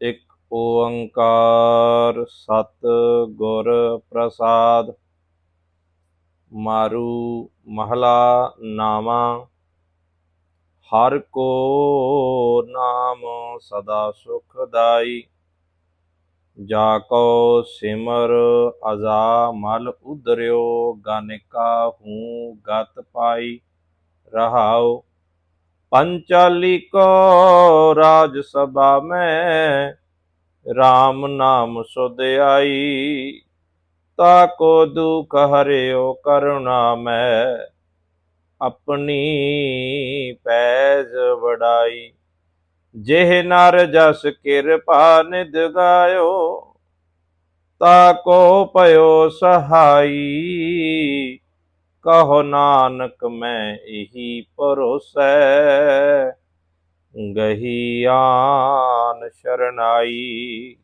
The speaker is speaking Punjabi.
ਇੱਕ ਓੰਕਾਰ ਸਤ ਗੁਰ ਪ੍ਰਸਾਦ। ਮਾਰੂ ਮਹਲਾ ਨਾਮਾ, ਹਰ ਕੋ ਨਾਮ ਸਦਾ ਸੁਖਦਾਈ। ਜਾ ਕੋ ਸਿਮਰ ਅਜ਼ਾ ਮਲ ਉਦਰਿਓ ਗਾਨਿਕਾ ਹੂੰ ਗਤ ਪਾਈ। ਰਹਾਓ ਪੰਚਾਲੀ ਕੋ ਰਾਜ ਸਭਾ ਮੈਂ RAM ਨਾਮ ਸੁਧ ਆਈ। ਤਾ ਕੋ ਦੁਖ ਹਰਿਓ ਕਰੁਣਾ ਮੈਂ, ਆਪਣੀ ਪੈਜ ਵਡਾਈ। ਜਿਹ ਨਰ ਜਸ ਕਿਰਪਾ ਨਿਦ ਗਾਇਓ ਤਾ ਕੋ ਪਇਓ ਸਹਾਈ। ਕਹੋ ਨਾਨਕ ਮੈਂ ਇਹੀ ਭਰੋਸੈ। ਗਹੀ ਆਨ ਸ਼ਰਨਾਈ।